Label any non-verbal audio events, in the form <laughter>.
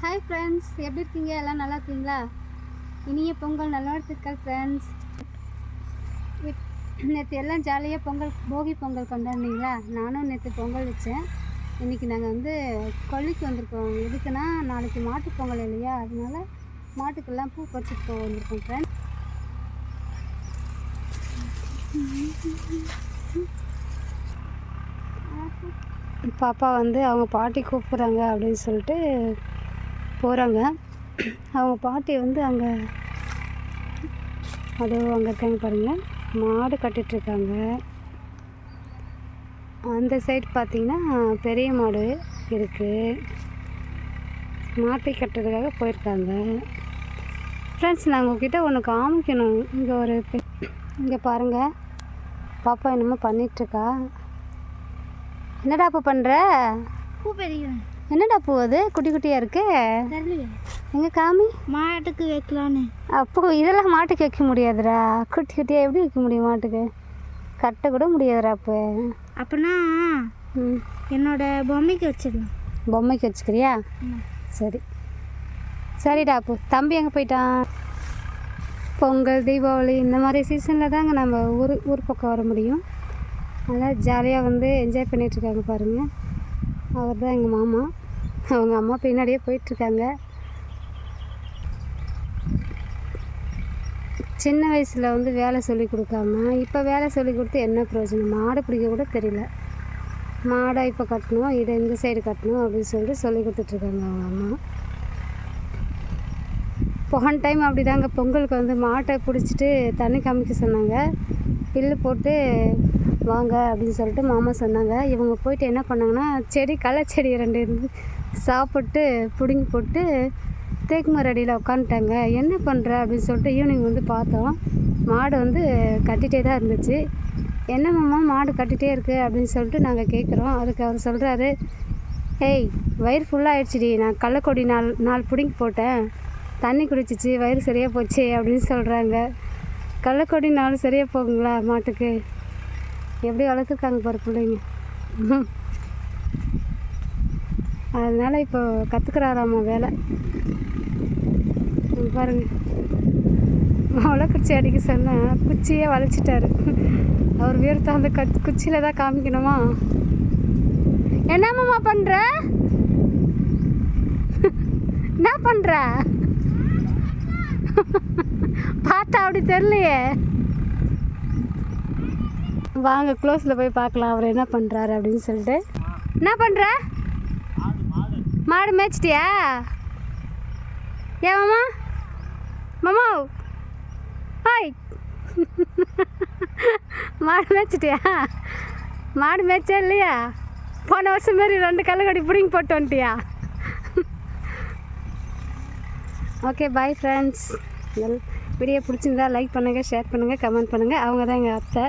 Hi friends எப்படி இருக்கீங்க? எல்லாம் நல்லா இருக்கீங்களா? இனிய பொங்கல் நல்வாழ்த்துக்கள் ஃப்ரெண்ட்ஸ் நேற்று எல்லாம் ஜாலியாக பொங்கல் போகி பொங்கல் கொண்டாடுனீங்களா? நானும் நேற்று பொங்கல் வச்சேன். இன்றைக்கி நாங்கள் வந்து கொல்லிக்கு வந்திருக்கோம். எதுக்குன்னா நாளைக்கு மாட்டு பொங்கல் இல்லையா? அதனால மாட்டுக்கெல்லாம் பூ பறிச்சுட்டு போக வந்திருக்கோம் ஃப்ரெண்ட்ஸ் பாப்பா வந்து அவங்க பாட்டி கூப்பிட்றாங்க அப்படின்னு சொல்லிட்டு போகிறாங்க அவங்க பாட்டி வந்து அங்கே அதோ அங்கே இருக்காங்க பாருங்கள் மாடு கட்டிகிட்ருக்காங்க அந்த சைடு பார்த்தீங்கன்னா பெரிய மாடு இருக்குது மாட்டை கட்டுறதுக்காக போயிருக்காங்க. ஃப்ரெண்ட்ஸ் நான் உங்ககிட்ட ஒன்று காமிக்கணும். இங்கே ஒரு இங்கே பாருங்கள் பாப்பா என்னமோ பண்ணிகிட்ருக்கா என்னடா அப்போ பண்ணுற பூ பெரிய என்னடா பூ அது? குட்டி குட்டியாக இருக்கு? எங்கே காமி? மாட்டுக்கு வைக்கலான்னு. அப்போ இதெல்லாம் மாட்டுக்கு வைக்க முடியாதுடா. குட்டி குட்டியாக எப்படி வைக்க முடியும் மாட்டுக்கு? கட்ட கூட முடியாதுடா அப்போ. அப்படின்னா என்னோட பொம்மைக்கு வச்சிடலாம். பொம்மைக்கு வச்சுக்கிறியா? சரி. சரிடா அப்போ. தம்பி எங்கே போயிட்டான்? பொங்கல் தீபாவளி இந்த மாதிரி சீசனில் தாங்க நம்ம ஊர் ஊர் பக்கம் வர முடியும். நல்லா ஜாலியாக வந்து என்ஜாய் பண்ணிகிட்ருக்காங்க பாருங்கள் அவர் தான் எங்கள் மாமா. <laughs> அவங்க அம்மா பின்னாடியே போயிட்டுருக்காங்க. சின்ன வயசில் வந்து வேலை சொல்லி கொடுக்காம இப்போ வேலை சொல்லி கொடுத்து என்ன பிரயோஜனம்? மாடு பிடிக்க கூட தெரியல. மாடை இப்போ கட்டணும் இதை இந்த சைடு கட்டணும் அப்படின்னு சொல்லிட்டு சொல்லி கொடுத்துட்ருக்காங்க அவங்க அம்மா. போன டைம் அப்படி தாங்க பொங்கலுக்கு வந்து மாட்டை பிடிச்சிட்டு தண்ணி காமிக்க சொன்னாங்க. பில்லு போட்டு வாங்க அப்படின்னு சொல்லிட்டு மாமா சொன்னாங்க. இவங்க போயிட்டு என்ன பண்ணாங்கன்னா செடி களை செடி ரெண்டு இருந்து சாப்பிட்டு பிடுங்கி போட்டு தேக்கு மரடியில் உட்காந்துட்டாங்க என்ன பண்ணுற அப்படின்னு சொல்லிட்டு ஈவினிங் வந்து பார்த்தோம். மாடு வந்து கட்டிகிட்டே தான் இருந்துச்சு. என்ன மாமா மாடு கட்டிகிட்டே இருக்கு? அப்படின்னு சொல்லிட்டு நாங்கள் கேட்குறோம் அதுக்கு அவர் சொல்கிறாரு ஏய் வயிறு ஃபுல்லாக ஆயிடுச்சுடி. நான் கள்ளக்கொடி நாள் நாள் பிடுங்கி போட்டேன். தண்ணி குடிச்சிச்சு வயிறு சரியாக போச்சு அப்படின்னு சொல்கிறாங்க கள்ளக்கொடி நாள் சரியாக போகுங்களா மாட்டுக்கு? எப்படி வளர்த்துருக்காங்க பாரு பிள்ளைங்க. அதனால் இப்போ கற்றுக்குறாராம்மா வேலை. பாருங்கள் பாருங்க. முளைக்குச்சி அடிக்க சொன்னேன் குச்சியே வளைச்சிட்டாரு அவர் வீரத்தை அந்த கத் குச்சியில் தான் காமிக்கணுமா? என்னம்மாம்மா பண்ணுற என்ன பண்ணுற பார்த்தா அப்படி தெரியலையே. வாங்க க்ளோஸில் போய் பார்க்கலாம். அவர் என்ன பண்ணுறாரு அப்படின்னு சொல்லிட்டு. என்ன பண்ணுற மாடு மேய்ச்சிட்டியா? ஏன் மாமா? மாமா? ஹாய். மாடு மேய்ச்சிட்டியா? மாடு மேய்ச்சா இல்லையா? போன வருஷம் மாரி ரெண்டு கல்லுக்கடி பிடிங்கி போட்டு வந்துட்டியா? ஓகே பாய் ஃப்ரெண்ட்ஸ் வீடியோ பிடிச்சிருந்தா லைக் பண்ணுங்கள் ஷேர் பண்ணுங்கள் கமெண்ட் பண்ணுங்கள் அவங்க தான் எங்கள் அத்தை.